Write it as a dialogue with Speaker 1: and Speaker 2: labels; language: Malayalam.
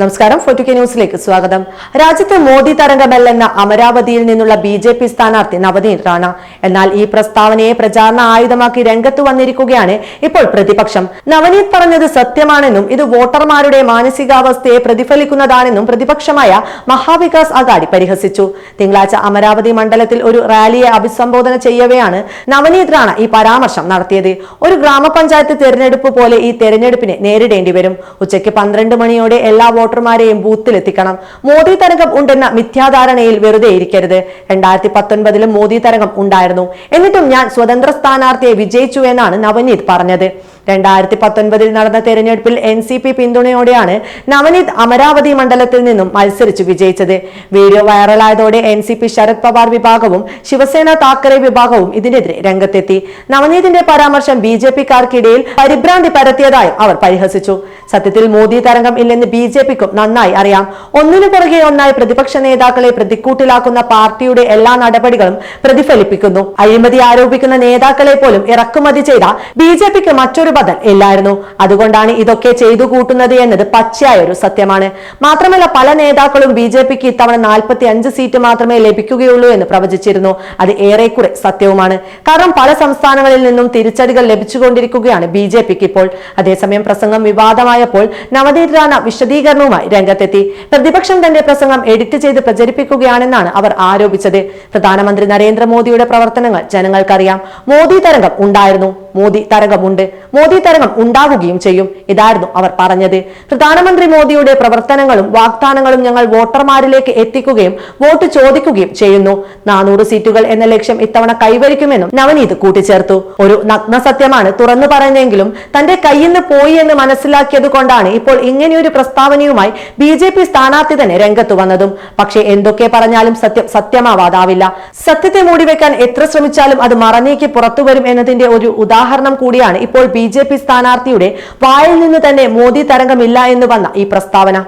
Speaker 1: നമസ്കാരം. ഫോർട്ടി കെ ന്യൂസിലേക്ക് സ്വാഗതം. രാജ്യത്തെ മോദി തരംഗമല്ലെന്ന അമരാവതിയിൽ നിന്നുള്ള ബി ജെ പി സ്ഥാനാർത്ഥി നവനീത് റാണ. എന്നാൽ ഈ പ്രസ്താവനയെ പ്രചാരണ ആയുധമാക്കി രംഗത്ത് വന്നിരിക്കുകയാണ് ഇപ്പോൾ പ്രതിപക്ഷം. നവനീത് പറഞ്ഞത് സത്യമാണെന്നും ഇത് വോട്ടർമാരുടെ മാനസികാവസ്ഥയെ പ്രതിഫലിക്കുന്നതാണെന്നും പ്രതിപക്ഷമായ മഹാവികാസ് അഗാഡി പരിഹസിച്ചു. തിങ്കളാഴ്ച അമരാവതി മണ്ഡലത്തിൽ ഒരു റാലിയെ അഭിസംബോധന ചെയ്യവെയാണ് നവനീത് റാണ ഈ പരാമർശം നടത്തിയത്. ഒരു ഗ്രാമപഞ്ചായത്ത് തെരഞ്ഞെടുപ്പ് പോലെ ഈ തെരഞ്ഞെടുപ്പിനെ നേരിടേണ്ടി വരും. ഉച്ചയ്ക്ക് പന്ത്രണ്ട് മണിയോടെ എല്ലാ വോട്ടർമാരെയും ബൂത്തിലെത്തിക്കണം. മോദി തരംഗം ഉണ്ടെന്ന മിഥ്യാധാരണയിൽ വെറുതെ ഇരിക്കരുത്. രണ്ടായിരത്തി പത്തൊൻപതിലും മോദി തരംഗം ഉണ്ടായിരുന്നു. എന്നിട്ടും ഞാൻ സ്വതന്ത്ര സ്ഥാനാർത്ഥിയെ വിജയിച്ചു എന്നാണ് നവനീത് പറഞ്ഞത്. രണ്ടായിരത്തി പത്തൊൻപതിൽ നടന്ന തെരഞ്ഞെടുപ്പിൽ എൻ സി പി പിന്തുണയോടെയാണ് നവനീത് അമരാവതി മണ്ഡലത്തിൽ നിന്നും മത്സരിച്ചു വിജയിച്ചത്. Video വൈറലായതോടെ N C P Sharad Pawar വിഭാഗവും ശിവസേന താക്കറെ വിഭാഗവും ഇതിനെതിരെ രംഗത്തെത്തി. നവനീതിന്റെ പരാമർശം ബി ജെ പിക്കാർക്കിടയിൽ പരിഭ്രാന്തി പരത്തിയതായും അവർ പരിഹസിച്ചു. സത്യത്തിൽ മോദി തരംഗം ഇല്ലെന്ന് ബി ജെ പിക്കും നന്നായി അറിയാം. ഒന്നിനു പുറകെ ഒന്നായി പ്രതിപക്ഷ നേതാക്കളെ പ്രതിക്കൂട്ടിലാക്കുന്ന പാർട്ടിയുടെ എല്ലാ നടപടികളും പ്രതിഫലിപ്പിക്കുന്നു. അഴിമതി ആരോപിക്കുന്ന നേതാക്കളെ പോലും ഇറക്കുമതി ചെയ്ത ബി ജെ പിക്ക് മറ്റൊരു ബദൽ ഇല്ലായിരുന്നു. അതുകൊണ്ടാണ് ഇതൊക്കെ ചെയ്തു കൂട്ടുന്നത് എന്നത് പച്ചയായ ഒരു സത്യമാണ്. മാത്രമല്ല പല നേതാക്കളും ബി ജെ പിക്ക് ഇത്തവണ നാൽപ്പത്തി അഞ്ച് സീറ്റ് മാത്രമേ ലഭിക്കുകയുള്ളൂ എന്ന് പ്രവചിച്ചിരുന്നു. അത് ഏറെക്കുറെ സത്യവുമാണ്. കാരണം പല സംസ്ഥാനങ്ങളിൽ നിന്നും തിരിച്ചടികൾ ലഭിച്ചുകൊണ്ടിരിക്കുകയാണ് ബി ജെ പിക്ക് ഇപ്പോൾ. അതേസമയം പ്രസംഗം വിവാദമായപ്പോൾ നവനീത് റാണ വിശദീകരണവുമായി രംഗത്തെത്തി. പ്രതിപക്ഷം തന്റെ പ്രസംഗം എഡിറ്റ് ചെയ്ത് പ്രചരിപ്പിക്കുകയാണെന്നാണ് അവർ ആരോപിച്ചത്. പ്രധാനമന്ത്രി നരേന്ദ്രമോദിയുടെ പ്രവർത്തനങ്ങൾ ജനങ്ങൾക്കറിയാം. മോദി തരംഗം ഉണ്ടായിരുന്നു. മോദി തരംഗമുണ്ട്. മോദി തരംഗം ഉണ്ടാവുകയും ചെയ്യും ഇതായിരുന്നു അവർ പറഞ്ഞത്. പ്രധാനമന്ത്രി മോദിയുടെ പ്രവർത്തനങ്ങളും വാഗ്ദാനങ്ങളും ഞങ്ങൾ വോട്ടർമാരിലേക്ക് എത്തിക്കുകയും വോട്ട് ചോദിക്കുകയും ചെയ്യുന്നു. നാനൂറ് സീറ്റുകൾ എന്ന ലക്ഷ്യം ഇത്തവണ കൈവരിക്കുമെന്നും നവനീത് കൂട്ടിച്ചേർത്തു. ഒരു നഗ്ന സത്യമാണ് തുറന്നു പറഞ്ഞെങ്കിലും തന്റെ കയ്യിൽ നിന്ന് പോയി എന്ന് മനസ്സിലാക്കിയത് കൊണ്ടാണ് ഇപ്പോൾ ഇങ്ങനെയൊരു പ്രസ്താവനയുമായി ബി ജെ പി സ്ഥാനാർത്ഥി തന്നെ രംഗത്ത് വന്നതും. പക്ഷേ എന്തൊക്കെ പറഞ്ഞാലും സത്യം സത്യമാവാതാവില്ല. സത്യത്തെ മൂടിവെക്കാൻ എത്ര ശ്രമിച്ചാലും അത് മറനീക്കി പുറത്തു വരും എന്നതിന്റെ ഒരു ഉദാഹരണം കൂടിയാണ് ഇപ്പോൾ ബി സ്ഥാനാർത്ഥിയുടെ വായിൽ നിന്ന് തന്നെ മോദി തരംഗമില്ല എന്ന് വന്ന ഈ പ്രസ്താവന.